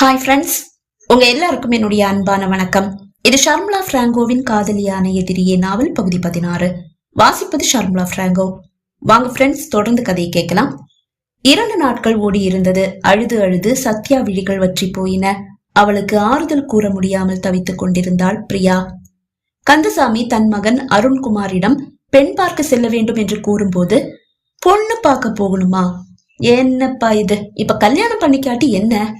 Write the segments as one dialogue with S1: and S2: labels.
S1: Hi friends உங்க எல்லாருக்கும் என்னுடைய அன்பான வணக்கம். இது ஷர்மிளா பிராங்கோவின் காதலியான எதிரியே நாவல் பகுதி பதினாறு. வாசிப்பது ஷர்மிளா பிராங்கோ. வாங்க ஃப்ரெண்ட்ஸ் தொடர்ந்து கதையை கேட்கலாம். இரண்டு நாட்கள் ஓடி இருந்தது. அழுது அழுது சத்யா விழிகள் வற்றி போயின. அவளுக்கு ஆறுதல் கூற முடியாமல் தவித்துக் கொண்டிருந்தாள் பிரியா. கந்தசாமி தன் மகன் அருண்குமாரிடம் பெண் பார்க்க செல்ல வேண்டும் என்று கூறும்போது பொண்ணு பார்க்க போகணுமா? என்னப்பா இது? இப்ப கல்யாணம் பண்ணிக்காட்டி என்ன?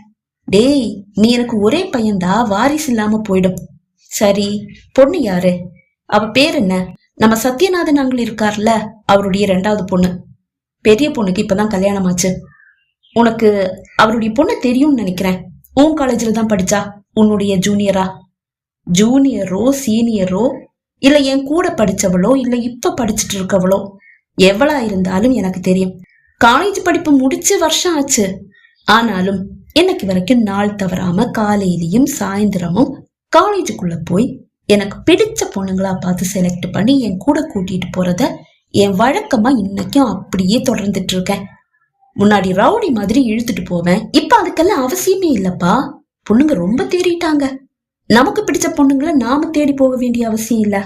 S1: டேய் நீ எனக்கு ஒரே பையன்டா வாரிசு இல்லாம போயிடும். சரி பொண்ணு யாரு? அவ பேர் என்ன? நம்ம சத்யநாதன் அங்கிள் இருக்கார்ல அவருடைய ரெண்டாவது பொண்ணு. பெரிய பொண்ணுக்கு இப்பதான் கல்யாணம் ஆச்சு உனக்கு அவருடைய பொண்ணு தெரியும்னு நினைக்கிறேன். உன் காலேஜில் தான் படிச்சா உன்னுடைய ஜூனியரா ஜூனியரோ சீனியரோ இல்ல என் கூட படிச்சவளோ இல்ல இப்ப படிச்சுட்டு இருக்கவளோ? எவ்வளா இருந்தாலும் எனக்கு தெரியும். காலேஜ் படிப்பு முடிச்சு வருஷம் ஆச்சு. ஆனாலும் இன்னைக்கு வரைக்கும் நாள் தவறாம காலையிலயும் சாயந்தரமும் காலேஜுக்குள்ள போய் எனக்கு பிடிச்ச பொண்ணுங்களா பார்த்து செலக்ட் பண்ணி என் கூட கூட்டிட்டு போறத என் வழக்கமா இன்னைக்கும் அப்படியே தொடர்ந்துட்டு இருக்கேன். முன்னாடி ரவுடி மாதிரி இழுத்துட்டு போவேன். இப்ப அதுக்கெல்லாம் அவசியமே இல்லப்பா. பொண்ணுங்க ரொம்ப தேடிட்டாங்க நமக்கு பிடிச்ச பொண்ணுங்களை நாம தேடி போக வேண்டிய அவசியம் இல்ல.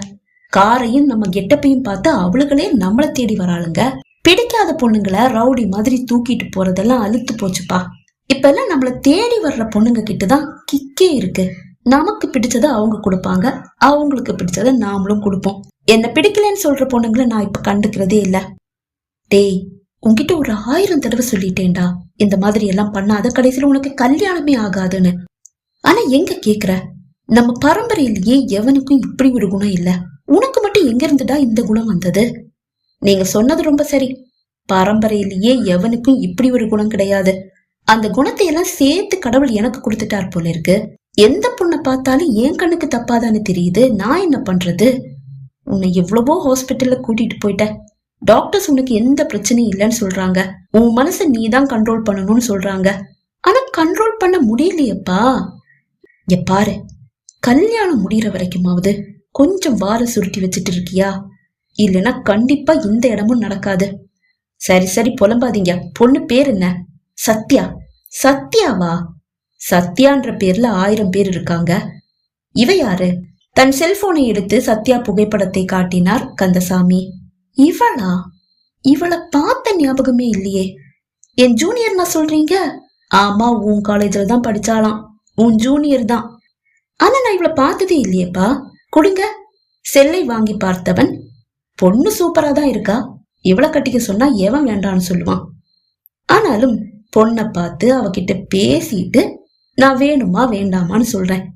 S1: காரையும் நம்ம கெட்டப்பையும் பார்த்து அவளுகளே நம்மள தேடி வராளுங்க. பிடிக்காத பொண்ணுங்களை ரவுடி மாதிரி தூக்கிட்டு போறதெல்லாம் அழுத்து போச்சுப்பா. இப்ப எல்லாம் நம்மள தேடி வர்ற பொண்ணுங்க கிட்ட தான் கிக்கே இருக்கு. நமக்கு பிடிச்சதை அவங்க கொடுப்பாங்க. அவங்களுக்கு பிடிச்சதை நாமளும் கொடுப்போம். என்ன பிடிக்கலன்னு சொல்ற பொண்ணுங்களை நான் இப்ப கண்டுக்கிறதே இல்ல. டேய் உன்கிட்ட ஒரு ஆயிரம் தடவை சொல்லிட்டேன்டா. இந்த மாதிரி எல்லாம் பண்ணாத கடைசியில உனக்கு கல்யாணமே ஆகாதுன்னு. ஆனா எங்க கேக்குற? நம்ம பரம்பரையிலேயே எவனுக்கும் இப்படி ஒரு குணம் இல்ல. உனக்கு மட்டும் எங்க இருந்துடா இந்த குணம் வந்தது? நீங்க சொன்னது ரொம்ப சரி. பரம்பரையிலேயே எவனுக்கும் இப்படி ஒரு குணம் கிடையாது. அந்த குணத்தை எல்லாம் சேர்த்து கடவுள் எனக்கு கொடுத்துட்டார் போல இருக்கு. எந்த பொண்ணை பார்த்தாலும் என் கண்ணுக்கு தப்பாதானே தெரியுது. நான் என்ன பண்றது? உன்னை எவ்வளவோ ஹாஸ்பிட்டல்ல கூட்டிட்டு போயிட்டேன். டாக்டர்ஸ் உனக்கு எந்த பிரச்சனையும் இல்லைன்னு சொல்றாங்க. உன் மனசை நீ தான் கண்ட்ரோல் பண்ணணும்னு சொல்றாங்க. ஆனா கண்ட்ரோல் பண்ண முடியலையப்பா. எப்பாரு பாரு. கல்யாணம் முடிகிற வரைக்குமாவது கொஞ்சம் வார சுருட்டி வச்சுட்டு இருக்கியா? இல்லைன்னா கண்டிப்பா இந்த இடமும் நடக்காது. சரி சரி புலம்பாதீங்க. பொண்ணு பேர் என்ன? சத்யா சத்யாவா? சத்யான்ற பேர்ல ஆயிரம் பேர் இருக்காங்க. இவ யாரு? தன் செல்போனை எடுத்து சத்யா புகைப்படத்தை காட்டினார் கந்தசாமி. இவளா? இவளை பார்த்த ஞாபகமே இல்லையே. என் ஜூனியர் நான் சொல்றீங்க? ஆமா உன் காலேஜில் தான் படிச்சாலாம் உன் ஜூனியர் தான். ஆனா நான் இவளை பார்த்ததே இல்லையேப்பா. கொடுங்க. செல்லை வாங்கி பார்த்தவன் பொண்ணு சூப்பரா தான் இருக்கா. இவளை கட்டிக்க சொன்னா எவன் வேண்டான்னு சொல்லுவான். ஆனாலும் பொண்ணை பார்த்து அவகிட்ட பேசிட்டு நான் வேணுமா வேண்டாமான்னு சொல்றேன்.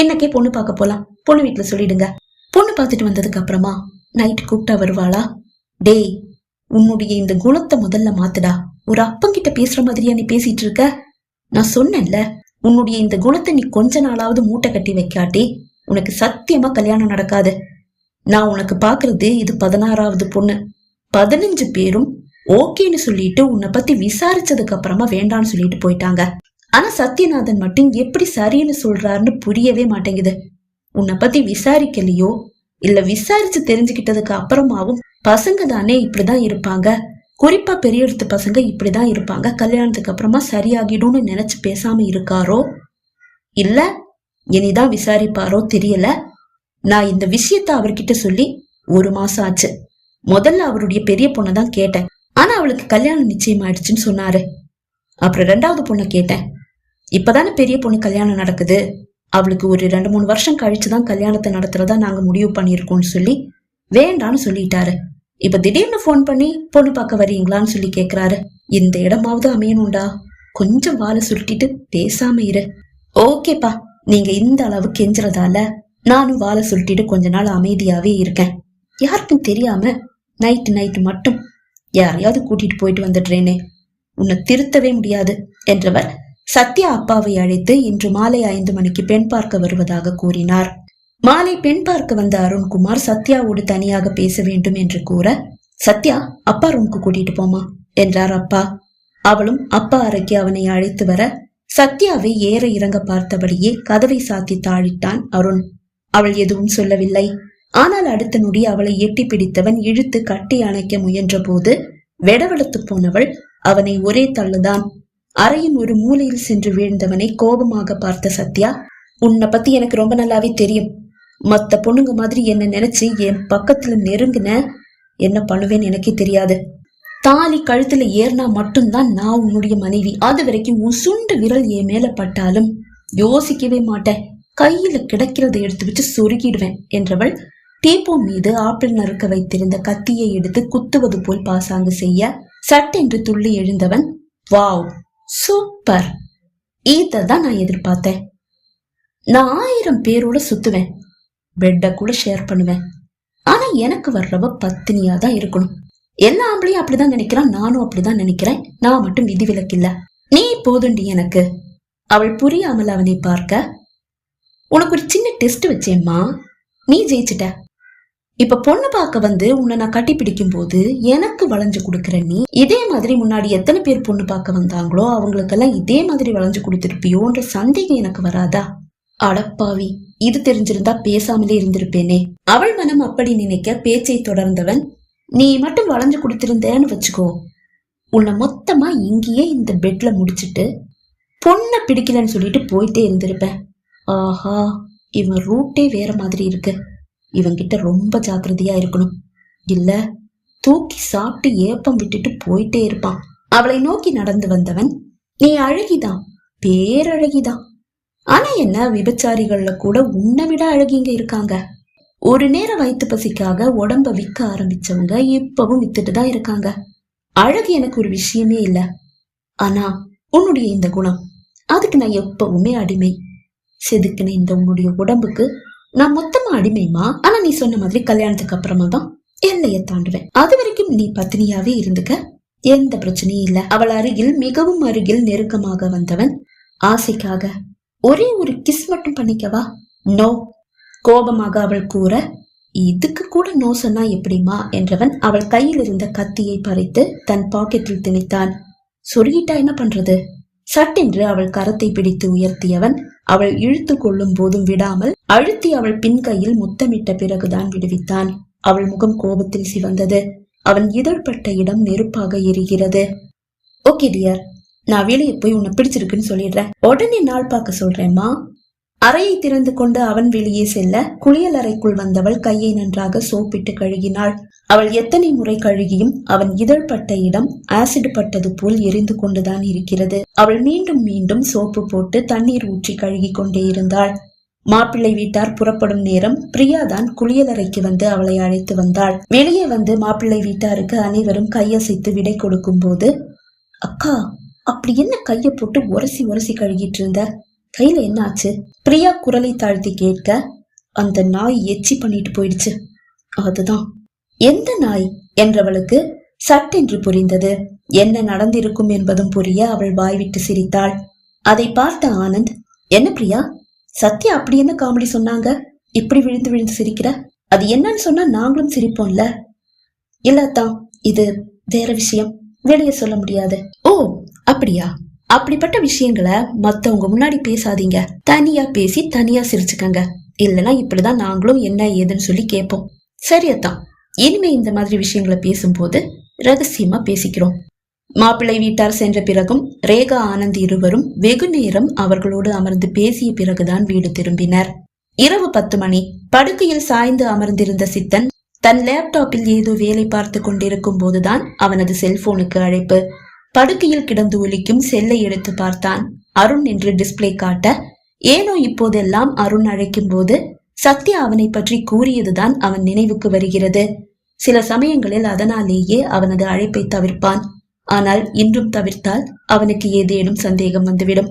S1: இன்னைக்கே பொண்ணு பார்க்க போலாம். பொண்ணு வீட்டுல சொல்லிடுங்க. பொண்ணு பார்த்துட்டு வந்ததுக்கு அப்புறமா நைட் கூப்பிட்டா வருவாளா? டேய் உன்னுடைய இந்த குணத்தை முதல்ல மாத்துடா. ஒரு அப்பங்கிட்ட பேசுற மாதிரியா நீ பேசிட்டு இருக்க? நான் சொன்னேன்ல உன்னுடைய இந்த குணத்தை நீ கொஞ்ச நாளாவது மூட்டை கட்டி வைக்காட்டி உனக்கு சத்தியமா கல்யாணம் நடக்காது. நான் உனக்கு பாக்குறது இது பதினாறாவது பொண்ணு. பதினஞ்சு பேரும் ஓகேன்னு சொல்லிட்டு உன்னை பத்தி விசாரிச்சதுக்கு அப்புறமா வேண்டான்னு சொல்லிட்டு போயிட்டாங்க. ஆனா சத்யநாதன் மட்டும் எப்படி சரின்னு சொல்றாருன்னு புரியவே மாட்டேங்குது. உன்னை பத்தி விசாரிக்கலையோ? இல்ல விசாரிச்சு தெரிஞ்சுக்கிட்டதுக்கு அப்புறமாவும் பசங்க தானே இப்படிதான் இருப்பாங்க? குறிப்பா பெரிய இடத்து பசங்க இப்படிதான் இருப்பாங்க. கல்யாணத்துக்கு அப்புறமா சரியாகிடும்னு நினைச்சு பேசாம இருக்காரோ? இல்ல இனிதான் விசாரிப்பாரோ தெரியல? நான் இந்த விஷயத்த அவர்கிட்ட சொல்லி ஒரு மாசம் ஆச்சு. முதல்ல அவருடைய பெரிய பொண்ணை தான் கேட்டேன். ஆனா அவளுக்கு கல்யாணம் நிச்சயம் ஆயிடுச்சுன்னு சொன்னாரு. அப்புறம் ரெண்டாவது பொண்ணை கேட்டேன். இப்பதானே பெரிய பொண்ணு கல்யாணம் நடக்குது. அவளுக்கு ஒரு ரெண்டு மூணு வருஷம் கழிச்சு தான் கல்யாணத்தை நடத்துறதா நாங்க முடிவு பண்ணியிருக்கோம்னு சொல்லி வேண்டான்னு சொல்லிட்டாரு. இப்ப திடீர்னு ஃபோன் பண்ணி பொண்ணு பார்க்க வரீங்களான்னு சொல்லி கேக்குறாரு. இந்த இடமாவது அமையணும்டா. கொஞ்சம் வாழை சுருட்டிட்டு பேசாம இரு. ஓகேப்பா நீங்க இந்த அளவு கெஞ்சுறதால நானும் வாழை சுருட்டிட்டு கொஞ்ச நாள் அமைதியாவே இருக்கேன். யாருக்கும் தெரியாம நைட்டு நைட்டு மட்டும் யாரையாவது கூட்டிட்டு போயிட்டு வந்துடுறேனே. உன்னை திருத்தவே முடியாது என்றவர் சத்யா அப்பாவை அழைத்து இன்று மாலை ஐந்து மணிக்கு பெண் பார்க்க வருவதாக கூறினார். மாலை பெண் பார்க்க வந்த அருண்குமார் சத்யாவோடு தனியாக பேச வேண்டும் என்று கூற சத்யா அப்பா ரூமுக்கு கூட்டிட்டு போமா என்றார் அப்பா. அவளும் அப்பா அறைக்கு அவனை அழைத்து வர சத்யாவை ஏற இறங்க பார்த்தபடியே கதவை சாத்தி தாழிட்டான் அருண். அவள் எதுவும் சொல்லவில்லை. ஆனால் அடுத்த நொடி அவளை எட்டி பிடித்தவன் இழுத்து கட்டி அணைக்க முயன்ற போது வெடவெடுத்து போனவள் அவனை ஒரே தள்ளுதான். அறையின் ஒரு மூலையில் சென்று வீழ்ந்தவனை கோபமாக பார்த்த சத்யா உன்னை பத்தி எனக்கு ரொம்ப நல்லாவே தெரியும். மத்த பொண்ணுங்க மாதிரி என்ன நினைச்சு என் பக்கத்துல நெருங்கின என்ன பண்ணுவேன்னு எனக்கே தெரியாது. தாலி கழுத்துல ஏறினா மட்டும்தான் நான் உன்னுடைய மனைவி. அது வரைக்கும் உன் சுண்டு விரல் என் மேல பட்டாலும் யோசிக்கவே மாட்டேன். கையில கிடைக்கிறதை எடுத்து வச்சு சொருகிடுவேன் என்றவள் டீப்போ மீது ஆப்பிள் நறுக்க வைத்திருந்த கத்தியை எடுத்து குத்துவது போல் பாசாங்கு செய்ய சட்டென்று துள்ளி எழுந்தவன் வாவ் சூப்பர்! இதை தான் நான் எதிர்பார்த்தேன். நான் ஆயிரம் பேரோட சுத்துவேன். பெட்டை கூட ஷேர் பண்ணுவேன். ஆனா எனக்கு வர்றவ பத்தினியா தான் இருக்கணும். எல்லா ஆம்பளையும் அப்படிதான் நினைக்கிறான் நானும் அப்படிதான் நினைக்கிறேன். நான் மட்டும் விதிவிலக்கு இல்ல நீ போதுண்டி எனக்கு. அவள் புரியாமல் அவனை பார்க்க உனக்கு ஒரு சின்ன டெஸ்ட் வச்சேம்மா. நீ ஜெயிச்சிட்ட. இப்ப பொண்ணு பார்க்க வந்து உன்னை நான் கட்டி பிடிக்கும் போது எனக்கு வளைஞ்சு கொடுக்குற நீ இதே மாதிரி முன்னாடி எத்தனை பேர் பொண்ணு பார்க்க வந்தாங்களோ அவங்களுக்கெல்லாம் இதே மாதிரி வளைஞ்சு கொடுத்துருப்பியோன்ற சந்தேகம் எனக்கு வராதா? அடப்பாவி இது தெரிஞ்சிருந்தா பேசாமலே இருந்திருப்பேனே. அவள் மனம் அப்படி நினைக்க பேச்சை தொடர்ந்தவன் நீ மட்டும் வளைஞ்சு கொடுத்திருந்தேன்னு வச்சுக்கோ. உன்னை மொத்தமா இங்கேயே இந்த பெட்ல முடிச்சிட்டு பொண்ணை பிடிக்கலன்னு சொல்லிட்டு போயிட்டே இருந்திருப்பேன். ஆஹா இவன் ரூட்டே வேற மாதிரி இருக்கு. இவங்கிட்ட ரொம்ப ஜாக்கிரதையா இருக்கணும். இல்ல தூக்கி சாப்பிட்டு ஏப்பம் விட்டுட்டு போயிட்டே இருப்பான். அவளை நோக்கி நடந்து வந்தவன் நீ அழகிதான் பேரழகிதான் ஆனா என்ன விபச்சாரிகள்ல கூட உன்னை விட அழகிங்க இருக்காங்க. ஒரு நேர வயிற்று பசிக்காக உடம்ப விற்க ஆரம்பிச்சவங்க இப்பவும் வித்துட்டு தான் இருக்காங்க. அழகு எனக்கு ஒரு விஷயமே இல்ல. ஆனா உன்னுடைய இந்த குணம் அதுக்கு நான் எப்பவுமே அடிமை. செதுக்கின இந்த உன்னுடைய உடம்புக்கு நான் மொத்தமா அடிமைமா ஆனா நீ சொன்ன மாதிரி கல்யாணத்துக்கு அப்புறமா தான் எல்லையை தாண்டுவேன். அது வரைக்கும் நீ பத்தினியாவே இருந்துக்க. எந்த பிரச்சனையும் இல்ல. அவள் அருகில் மிகவும் அருகில் நெருக்கமாக வந்தவன் ஆசைக்காக ஒரே ஒரு கிஸ் மட்டும் பண்ணிக்கவா நோ கோபமாக அவள் கூற இதுக்கு கூட நோ சொன்னா எப்படிமா என்றவன் அவள் கையில் இருந்த கத்தியை பறித்து தன் பாக்கெட்டில் திணித்தான். சொருகிட்டா என்ன பண்றது? சட்டென்று அவள் கரத்தை பிடித்து உயர்த்தியவன் அவள் இழுத்து கொள்ளும் போதும் விடாமல் அழுத்தி அவள் பின் கையில் முத்தமிட்ட பிறகுதான் விடுவித்தான். அவள் முகம் கோபத்தில் சிவந்தது. அவன் இதழ்பட்ட இடம் நெருப்பாக எரிகிறது. Okay dear. நான் வெளியே போய் உன்னை பிடிச்சிருக்குன்னு சொல்லிடுறேன். உடனே நாள் பார்க்க சொல்றேம்மா அறையை திறந்து கொண்டு அவன் வெளியே செல்ல குளியல் அறைக்குள் வந்தவள் கையை நன்றாக சோப்பிட்டு கழுகினாள். அவள் எத்தனை முறை கழுகியும் அவன் இதழ் பட்ட இடம் ஆசிட் பட்டது போல் எரிந்து கொண்டுதான் இருக்கிறது. அவள் மீண்டும் மீண்டும் சோப்பு போட்டு தண்ணீர் ஊற்றி கழுகி கொண்டே இருந்தாள். மாப்பிள்ளை வீட்டார் புறப்படும் நேரம் பிரியா தான் குளியலறைக்கு வந்து அவளை அழைத்து வந்தாள். வெளியே வந்து மாப்பிள்ளை வீட்டாருக்கு அனைவரும் கையசைத்து விடை கொடுக்கும் போது அக்கா அப்படி என்ன கைய போட்டு உரசி உரசி கழுகிட்டு இருந்த? கையில என்ன ஆச்சு? பிரியா குரலை தாழ்த்தி கேட்க அந்த நாய் எச்சி பண்ணிட்டு போயிடுச்சு. அதுதான். எந்த நாய்? என்றவளுக்கு சட்டென்று புரிந்தது. என்ன நடந்திருக்கும் என்பதும் புரிய அவள் வாய்விட்டு சிரித்தாள். அதை பார்த்த ஆனந்த் என்ன பிரியா? சத்யா அப்படி என்ன காமெடி சொன்னாங்க? இப்படி விழுந்து விழுந்து சிரிக்கிற? அது என்னன்னு சொன்னா நாங்களும் சிரிப்போம்ல? இல்லாதான் இது வேற விஷயம். வெளியே சொல்ல முடியாது. ஓ அப்படியா? அப்படிப்பட்ட விஷயங்களை மத்தவங்க முன்னாடி பேசாதீங்க. தனியா பேசி தனியா சிரிச்சுக்கங்க. இல்லனா இப்படிதான் நாங்களும் என்ன ஏதுன்னு சொல்லி கேட்போம். சரியத்தான் இனிமே இந்த மாதிரி விஷயங்களை பேசும்போது ரகசியமா பேசிக்கிறோம். மாப்பிள்ளை வீட்டார் சென்ற பிறகும் ரேகா ஆனந்த் இருவரும் வெகு நேரம் அவர்களோடு அமர்ந்து பேசிய பிறகுதான் வீடு திரும்பினர். இரவு பத்து மணி. படுக்கையில் சாய்ந்து அமர்ந்திருந்த சித்தன் தன் லேப்டாப்பில் ஏதோ வேலை பார்த்து கொண்டிருக்கும் போதுதான் அவனது செல்போனுக்கு அழைப்பு. படுக்கையில் கிடந்து ஒலிக்கும் செல்லை எடுத்து பார்த்தான். அருண் என்று டிஸ்பிளே காட்ட ஏனோ இப்போதெல்லாம் அருண் அழைக்கும் போது சத்யா அவனை பற்றி கூறியதுதான் அவன் நினைவுக்கு வருகிறது. சில சமயங்களில் அதனாலேயே அவனது அழைப்பை தவிர்ப்பான். ஆனால் இன்றும் தவிர்த்தால் அவனுக்கு ஏதேனும் சந்தேகம் வந்துவிடும்.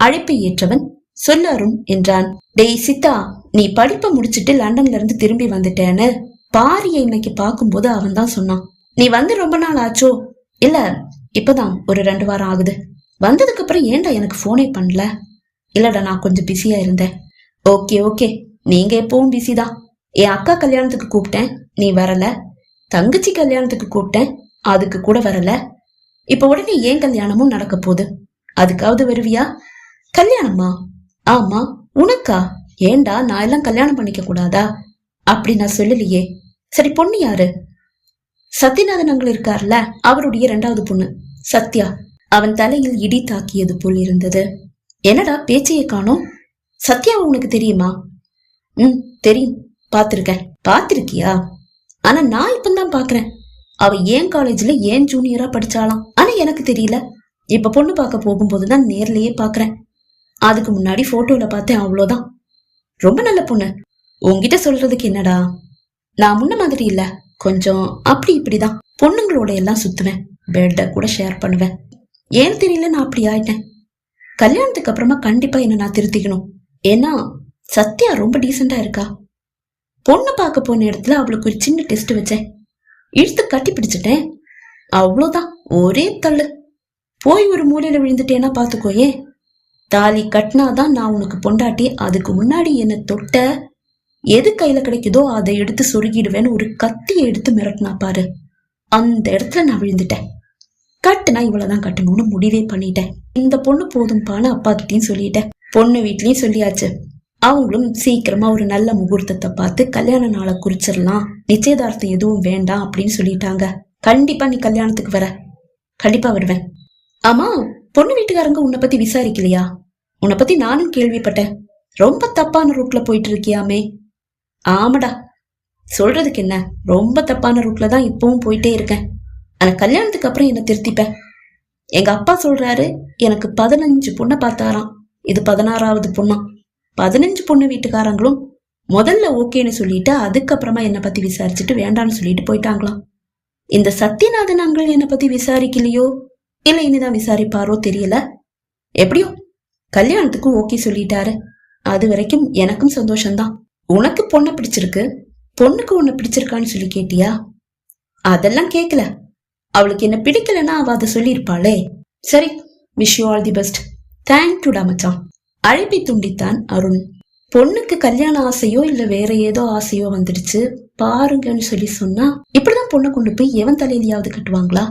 S1: அழைப்பை ஏற்றவன் சொல்ல அருண் என்றான். டேய் சித்தா நீ படிப்பை முடிச்சிட்டு லண்டன்ல இருந்து திரும்பி வந்துட்டேன்னு? பாரிய இன்னைக்கு பார்க்கும்போது அவன் தான் சொன்னான். நீ வந்து ரொம்ப நாள் ஆச்சோ? இல்ல இப்பதான் ஒரு ரெண்டு வாரம் ஆகுது. வந்ததுக்கு அப்புறம் ஏன்டா எனக்கு போனே பண்ணல? இல்லடா நான் கொஞ்சம் பிஸியா இருந்தேன். ஓகே ஓகே நீங்க எப்பவும் பிஸி தான். என் அக்கா கல்யாணத்துக்கு கூப்பிட்டேன். நீ வரல. தங்கச்சி கல்யாணத்துக்கு கூப்பிட்டேன். அதுக்கு கூட வரல. இப்ப உடனே ஏன் கல்யாணமும் நடக்க போகுது? அதுக்காவது வருவியா? கல்யாணமா? ஆமா. உனக்கா? ஏண்டா நான் எல்லாம் கல்யாணம் பண்ணிக்க கூடாதா? அப்படி நான் சொல்லலையே. சரி பொண்ணு யாரு? சத்யநாதன் அங்கிள் இருக்கார்ல? அவருடைய ரெண்டாவது பொண்ணு சத்யா. அவன் தலையில் இடி தாக்கியது போல் இருந்தது. என்னடா பேச்சையே காணோம்? சத்யா உனக்கு தெரியுமா? ம் தெரியும். பார்த்துருக்கேன். பார்த்துருக்கியா? ஆனா நான் இப்பந்தான் பாக்குறேன் அவ ஏன் காலேஜ்ல ஏன் ஜூனியரா படிச்சாலாம் ஆனா எனக்கு தெரியல. இப்ப பொண்ணு பார்க்க போகும்போதுதான் நேர்லயே பாக்குறேன் அதுக்கு முன்னாடி போட்டோல பார்த்தேன் அவ்வளோதான். ரொம்ப நல்ல பொண்ணு. உன்கிட்ட சொல்றதுக்கு என்னடா? நான் முன்ன மாதிரி இல்லை. கொஞ்சம் அப்படி இப்படிதான். பொண்ணுங்களோட எல்லாம் சுத்துவேன். பெட்ட கூட ஷேர் பண்ணுவேன். ஏன் தெரியல நான் அப்படி ஆயிட்டேன். கல்யாணத்துக்கு அப்புறமா கண்டிப்பா என்ன நான் திருத்திக்கணும். ஏன்னா சத்யா ரொம்ப டீசெண்டா இருக்கா? பொண்ணு பார்க்க போன இடத்துல அவளுக்கு ஒரு சின்ன டெஸ்ட் வச்சேன். இழுத்து கட்டி பிடிச்சிட்டேன். அவ்வளோதான் ஒரே தள்ளு. போய் ஒரு மூலையில விழுந்துட்டேன்னா பாத்துக்கோயே தாலி கட்டினாதான் நான் உனக்கு பொண்டாட்டி. அதுக்கு முன்னாடி என்னை தொட்ட எது கையில கிடைக்குதோ அதை எடுத்து சொருகிடுவேன்னு ஒரு கத்தியை எடுத்து மிரட்டினா பாரு. அந்த இடத்துல நான் விழுந்துட்டேன். கட்டுனா இவ்வளவுதான் கட்டணும்னு முடிவே பண்ணிட்டேன். இந்த பொண்ணு போதும்பான்னு அப்பா கிட்டயும் சொல்லிட்டேன். பொண்ணு வீட்லயும் சொல்லியாச்சு. அவங்களும் சீக்கிரமா ஒரு நல்ல முகூர்த்தத்தை பார்த்து கல்யாண நாளை குறிச்சிடலாம். நிச்சயதார்த்தம் எதுவும் வேண்டாம் அப்படின்னு சொல்லிட்டாங்க. கண்டிப்பா நீ கல்யாணத்துக்கு வர. கண்டிப்பா வருவேன். ஆமா பொண்ணு வீட்டுக்காரங்க உன்னை பத்தி விசாரிக்கலையா? உன்னை பத்தி நானும் கேள்விப்பட்டேன். ரொம்ப தப்பான ரூட்ல போயிட்டு இருக்கியாமே. ஆமாடா. சொல்றதுக்கு என்ன ரொம்ப தப்பான ரூட்ல தான் இப்பவும் போயிட்டே இருக்கேன். ஆனா கல்யாணத்துக்கு அப்புறம் என்ன திருத்திப்பேன். எங்க அப்பா சொல்றாரு எனக்கு பதினஞ்சு பொண்ணை பார்த்தாராம். இது பதினாறாவது பொண்ணா. பதினஞ்சு பொண்ணு வீட்டுக்காரங்களும் முதல்ல ஓகேன்னு சொல்லிட்டு அதுக்கப்புறமா என்னை பத்தி விசாரிச்சுட்டு வேண்டாம்னு சொல்லிட்டு போயிட்டாங்களாம். இந்த சத்யநாதன் அங்கிள் என்னை பத்தி விசாரிக்கலையோ? இல்ல இனிதான் விசாரிப்பாரோ தெரியல. எப்படியோ கல்யாணத்துக்கும் ஓகே சொல்லிட்டாரு. அது வரைக்கும் எனக்கும் சந்தோஷம்தான். உனக்கு பொண்ணை பிடிச்சிருக்கு? பொண்ணுக்கு உன்னை பிடிச்சிருக்கான்னு சொல்லி கேட்டியா? அதெல்லாம் கேட்கல அவளுக்கு என்ன பிடிக்கலன்னா அவ அதை சொல்லியிருப்பாளே. சரி wish you all the best தேங்க்யூடா மச்சான். அழைப்பி துண்டித்தான் அருண். பொண்ணுக்கு கல்யாண ஆசையோ இல்ல வேற ஏதோ ஆசையோ வந்துடுச்சு பாருங்கன்னு சொல்லி சொன்னா இப்படிதான் பொண்ணை கொண்டு போய் எவன் தலையிலையாவது கட்டுவாங்களா?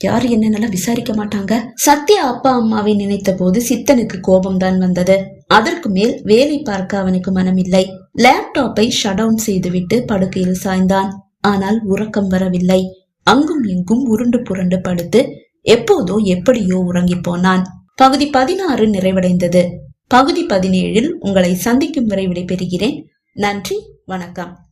S1: யார் என்னென்னலாம் விசாரிக்க மாட்டாங்க? சத்யா அப்பா அம்மாவை நினைத்த போது சித்தனுக்கு கோபம் தான் வந்தது. அதற்கு மேல் வேலை பார்க்க அவனுக்கு மனமில்லை. லேப்டாப்பை ஷட் டவுன் செய்துவிட்டு படுக்கையில் சாய்ந்தான். ஆனால் உறக்கம் வரவில்லை. அங்கும் இங்கும் உருண்டு புரண்டு படுத்து எப்போதோ எப்படியோ உறங்கி போனான். பகுதி பதினாறு நிறைவடைந்தது. பகுதி பதினேழில் உங்களை சந்திக்கும் வரை விடைபெறுகிறேன். நன்றி வணக்கம்.